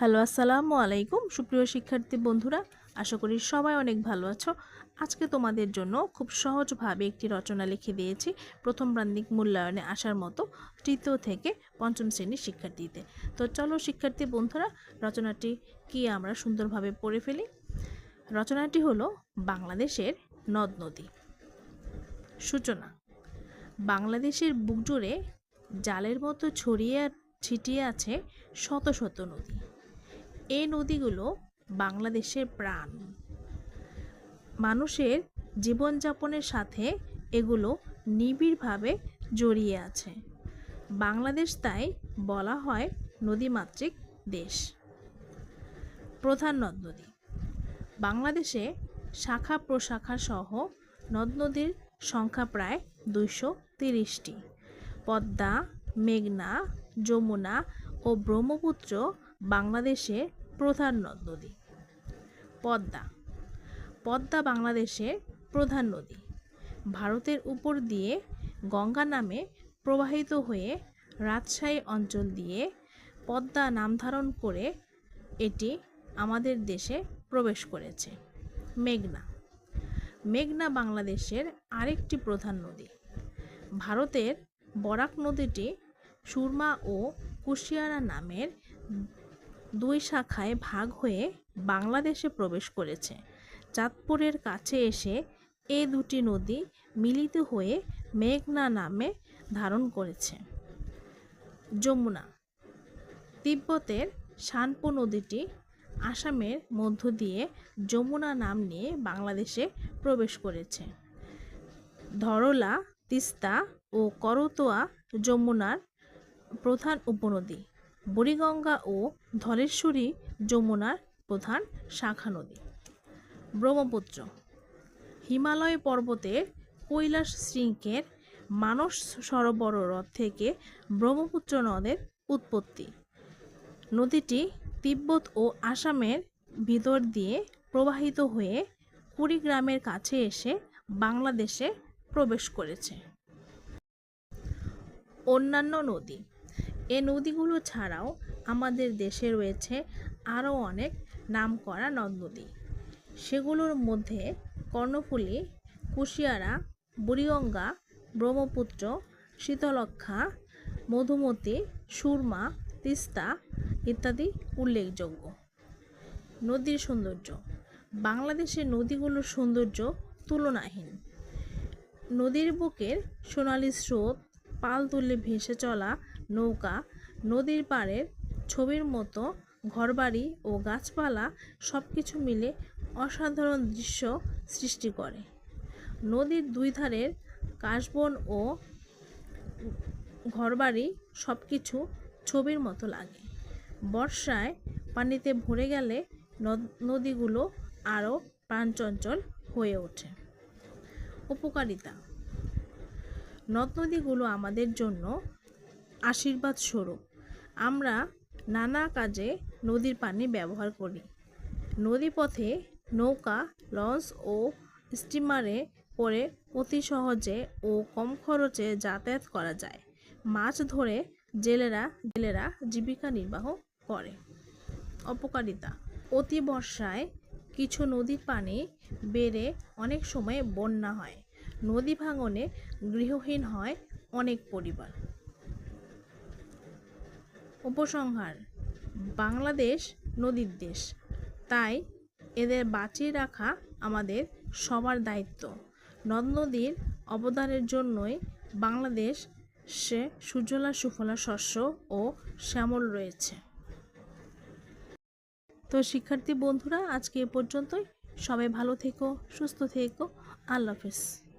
Hello, আসসালামু আলাইকুম সুপ্রিয় শিক্ষার্থী বন্ধুরা। আশা করি সবাই অনেক ভালো আছো। আজকে তোমাদের জন্য খুব সহজভাবে একটি রচনা লিখে দিয়েছি প্রথম প্রান্তিক মূল্যায়নে আসার মতো, তৃতীয় থেকে পঞ্চম শ্রেণির শিক্ষার্থীতে। তো চলো শিক্ষার্থী বন্ধুরা, রচনাটি কি আমরা সুন্দরভাবে পড়ে ফেলি? রচনাটি হলো বাংলাদেশের নদ নদী। সূচনা, বাংলাদেশের বুক জুড়ে জালের মতো ছড়িয়ে ছিটিয়ে আছে শত শত নদী। এই নদীগুলো বাংলাদেশের প্রাণ। মানুষের জীবনযাপনের সাথে এগুলো নিবিড়ভাবে জড়িয়ে আছে। বাংলাদেশ তাই বলা হয় নদীমাতৃক দেশ। প্রধান নদ নদী। বাংলাদেশে শাখা প্রশাখা সহ নদ নদীর সংখ্যা প্রায় দুইশো তিরিশটি। পদ্মা, মেঘনা, যমুনা ও ব্রহ্মপুত্র বাংলাদেশের প্রধান নদী। পদ্মা। পদ্মা বাংলাদেশের প্রধান নদী। ভারতের উপর দিয়ে গঙ্গা নামে প্রবাহিত হয়ে রাজশাহী অঞ্চল দিয়ে পদ্মা নাম ধারণ করে এটি আমাদের দেশে প্রবেশ করেছে। মেঘনা। মেঘনা বাংলাদেশের আরেকটি প্রধান নদী। ভারতের বরাক নদীটি সুরমা ও কুশিয়ারা নামের দুই শাখায় ভাগ হয়ে বাংলাদেশে প্রবেশ করেছে। চাঁদপুরের কাছে এসে এ দুটি নদী মিলিত হয়ে মেঘনা নামে ধারণ করেছে। যমুনা, তিব্বতের শানপু নদীটি আসামের মধ্য দিয়ে যমুনা নাম নিয়ে বাংলাদেশে প্রবেশ করেছে। ধরলা, তিস্তা ও করতোয়া যমুনার প্রধান উপনদী। বুড়িগঙ্গা ও ধলেশ্বরী যমুনার প্রধান শাখা নদী। ব্রহ্মপুত্র। হিমালয় পর্বতের কৈলাস শৃঙ্গের মানস সরোবর হ্রদ থেকে ব্রহ্মপুত্র নদের উৎপত্তি। নদীটি তিব্বত ও আসামের ভিতর দিয়ে প্রবাহিত হয়ে কুড়িগ্রামের কাছে এসে বাংলাদেশে প্রবেশ করেছে। অন্যান্য নদী। এ নদীগুলো ছাড়াও আমাদের দেশে রয়েছে আরও অনেক নামকরা নদ নদী সেগুলোর মধ্যে কর্ণফুলী, কুশিয়ারা, বুড়িগঙ্গা, ব্রহ্মপুত্র শীতলক্ষা মধুমতি, সুরমা, তিস্তা ইত্যাদি উল্লেখযোগ্য। নদীর সৌন্দর্য। বাংলাদেশের নদীগুলোর সৌন্দর্য তুলনাহীন। নদীর বুকের সোনালি স্রোত, পাল তুলে ভেসে চলা নৌকা, নদীর পাড়ের ছবির মতো ঘরবাড়ি ও গাছপালা সব কিছু মিলে অসাধারণ দৃশ্য সৃষ্টি করে। নদীর দুই ধারের কাশবন ও ঘরবাড়ি সব কিছু ছবির মতো লাগে। বর্ষায় পানিতে ভরে গেলে নদীগুলো আরও প্রাণচঞ্চল হয়ে ওঠে। উপকারিতা। নদ নদীগুলো আমাদের জন্য আশীর্বাদ স্বরূপ। আমরা নানা কাজে নদীর পানি ব্যবহার করি। নদীপথে নৌকা, লঞ্চ ও স্টিমারে করে অতি সহজে ও কম খরচে যাতায়াত করা যায়। মাছ ধরে জেলেরা জেলেরা জীবিকা নির্বাহ করে। অপকারিতা। অতি বর্ষায় কিছু নদীর পানি বেড়ে অনেক সময় বন্যা হয়। নদী ভাঙনে গৃহহীন হয় অনেক পরিবার। উপসংহার, বাংলাদেশ নদীর দেশ। তাই এদের বাঁচিয়ে রাখা আমাদের সবার দায়িত্ব। নদ নদীর অবদানের জন্যই বাংলাদেশ সে সুজলা সুফলা শস্য ও শ্যামল রয়েছে। তো শিক্ষার্থী বন্ধুরা, আজকে এ পর্যন্তই। সবাই ভালো থেকো, সুস্থ থেকো। আল্লাহ হাফেজ।